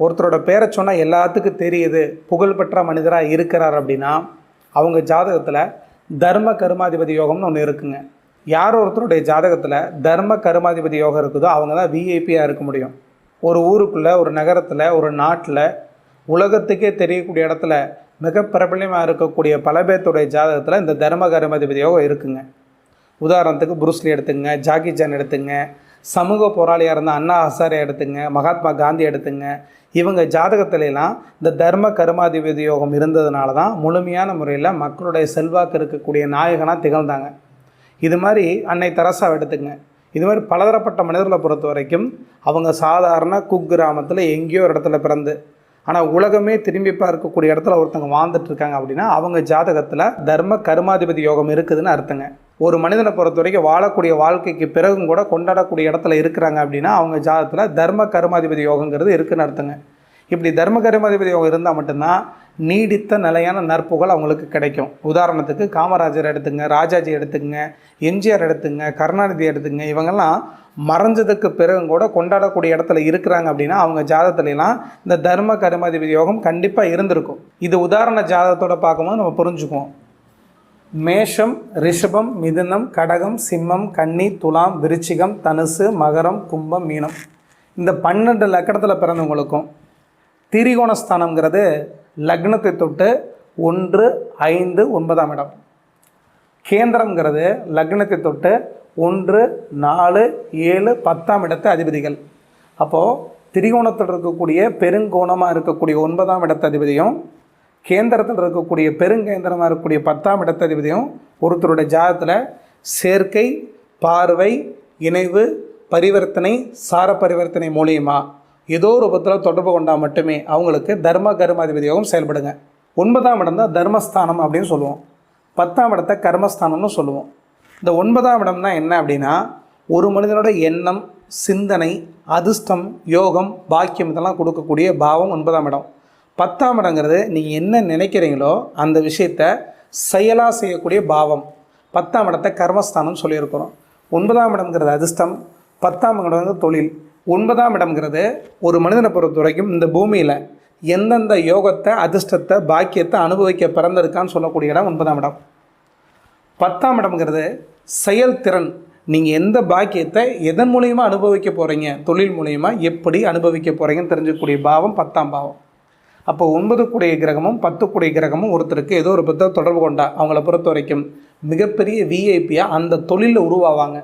ஒருத்தரோட பேரை சொன்னால் எல்லாத்துக்கும் தெரியுது புகழ்பெற்ற மனிதராக இருக்கிறார் அப்படின்னா அவங்க ஜாதகத்தில் தர்ம கருமாதிபதி யோகம்னு ஒன்று இருக்குங்க. யார் ஒருத்தருடைய ஜாதகத்தில் தர்ம கருமாதிபதி யோகம் இருக்குதோ அவங்க தான் விஐபியாக இருக்க முடியும். ஒரு ஊருக்குள்ளே ஒரு நகரத்தில் ஒரு நாட்டில் உலகத்துக்கே தெரியக்கூடிய இடத்துல மிக பிரபலமாக இருக்கக்கூடிய பல பேர்த்துடைய ஜாதகத்தில் இந்த தர்ம கருமாதிபதி யோகம் இருக்குங்க. உதாரணத்துக்கு புருஸ்லி எடுத்துங்க ஜாக்கி ஜான் எடுத்துங்க சமூக போராளியாக இருந்த அண்ணா ஹசாரே எடுத்துங்க மகாத்மா காந்தி எடுத்துங்க இவங்க ஜாதகத்திலலாம் இந்த தர்ம கருமாதிபதி யோகம் இருந்ததுனால தான் முழுமையான முறையில் மக்களுடைய செல்வாக்கு இருக்கக்கூடிய நாயகனாக திகழ்ந்தாங்க. இது மாதிரி அன்னை தரசாவை எடுத்துங்க. இது மாதிரி பலதரப்பட்ட மனிதர்களை பொறுத்த வரைக்கும் அவங்க சாதாரண குக்கிராமத்தில் எங்கேயோ ஒரு இடத்துல பிறந்து ஆனால் உலகமே திரும்பி பார்க்கக்கூடிய இடத்துல ஒருத்தங்க வாழ்ந்துட்டு இருக்காங்க அப்படின்னா அவங்க ஜாதகத்தில் தர்ம கருமாதிபதி யோகம் இருக்குதுன்னு அர்த்தங்க. ஒரு மனிதனை பொறுத்த வரைக்கும் வாழக்கூடிய வாழ்க்கைக்கு பிறகும் கூட கொண்டாடக்கூடிய இடத்துல இருக்கிறாங்க அப்படின்னா அவங்க ஜாதகத்தில் தர்ம கருமாதிபதி யோகங்கிறது இருக்குன்னு அர்த்தங்க. இப்படி தர்ம கருமாதிபதி யோகம் இருந்தால் மட்டும்தான் நீடித்த நிலையான நற்புகழ் அவங்களுக்கு கிடைக்கும். உதாரணத்துக்கு காமராஜர் எடுத்துங்க ராஜாஜி எடுத்துங்க எம்ஜிஆர் எடுத்துங்க கருணாநிதி எடுத்துங்க இவங்கெல்லாம் மறைஞ்சதுக்கு பிறகும் கூட கொண்டாடக்கூடிய இடத்துல இருக்கிறாங்க அப்படின்னா அவங்க ஜாதத்துலலாம் இந்த தர்ம கருமாதிபதி யோகம் கண்டிப்பாக இருந்திருக்கும். இது உதாரண ஜாதகத்தோட பார்க்கும்போது நம்ம புரிஞ்சுக்குவோம். மேஷம் ரிஷபம் மிதுனம் கடகம் சிம்மம் கன்னி துலாம் விருச்சிகம் தனுசு மகரம் கும்பம் மீனம். இந்த பன்னெண்டு லக்கணத்தில் பிறந்தவங்களுக்கும் திரிகோணஸ்தானங்கிறது லக்னத்தை தொட்டு ஒன்று ஐந்து ஒன்பதாம் இடம். கேந்திரங்கிறது லக்னத்தை தொட்டு ஒன்று நாலு ஏழு பத்தாம் இடத்து அதிபதிகள். அப்போது திரிகோணத்தில் இருக்கக்கூடிய பெருங்கோணமாக இருக்கக்கூடிய ஒன்பதாம் இடத்து அதிபதியும் கேந்திரத்தில் இருக்கக்கூடிய பெருங்கேந்திரமாக இருக்கக்கூடிய பத்தாம் இடத்து அதிபதியும் ஒருத்தருடைய ஜாதத்தில் சேர்க்கை பார்வை இணைவு பரிவர்த்தனை சார பரிவர்த்தனை மூலியமாக ஏதோ ஒரு ரூபத்தில் தொடர்பு கொண்டால் மட்டுமே அவங்களுக்கு தர்ம கர்மாதிபதி அதிபதியாகவும் செயல்படுங்க. ஒன்பதாம் இடம் தான் தர்மஸ்தானம் அப்படின்னு சொல்லுவோம். பத்தாம் இடத்தை கர்மஸ்தானம்னு சொல்லுவோம். இந்த ஒன்பதாம் இடம்னா என்ன அப்படின்னா ஒரு மனிதனோட எண்ணம் சிந்தனை அதிர்ஷ்டம் யோகம் பாக்கியம் இதெல்லாம் கொடுக்கக்கூடிய பாவம் ஒன்பதாம் இடம். பத்தாம் இடங்கிறது நீங்கள் என்ன நினைக்கிறீங்களோ அந்த விஷயத்த செயலாக செய்யக்கூடிய பாவம். பத்தாம் இடத்தை கர்மஸ்தானம் சொல்லியிருக்கிறோம். ஒன்பதாம் இடம்ங்கிறது அதிர்ஷ்டம் பத்தாம் இடம் வந்து தொழில். ஒன்பதாம் இடம்ங்கிறது ஒரு மனிதனை பொறுத்த வரைக்கும் இந்த பூமியில் எந்தெந்த யோகத்தை அதிர்ஷ்டத்தை பாக்கியத்தை அனுபவிக்க பிறந்திருக்கான்னு சொல்லக்கூடிய இடம் ஒன்பதாம் இடம். பத்தாம் இடம்ங்கிறது செயல்திறன் நீங்கள் எந்த பாக்கியத்தை எதன் மூலியமா அனுபவிக்க போகிறீங்க தொழில் மூலயமா எப்படி அனுபவிக்க போகிறீங்கன்னு தெரிஞ்சக்கூடிய பாவம் பத்தாம் பாவம். அப்போ ஒன்பது கூடிய கிரகமும் பத்து கூடிய கிரகமும் ஒருத்தருக்கு ஏதோ ஒரு பத்த தொடர்பு கொண்டா அவங்கள பொறுத்த வரைக்கும் மிகப்பெரிய விஐபியாக அந்த தொழிலில் உருவாவாங்க.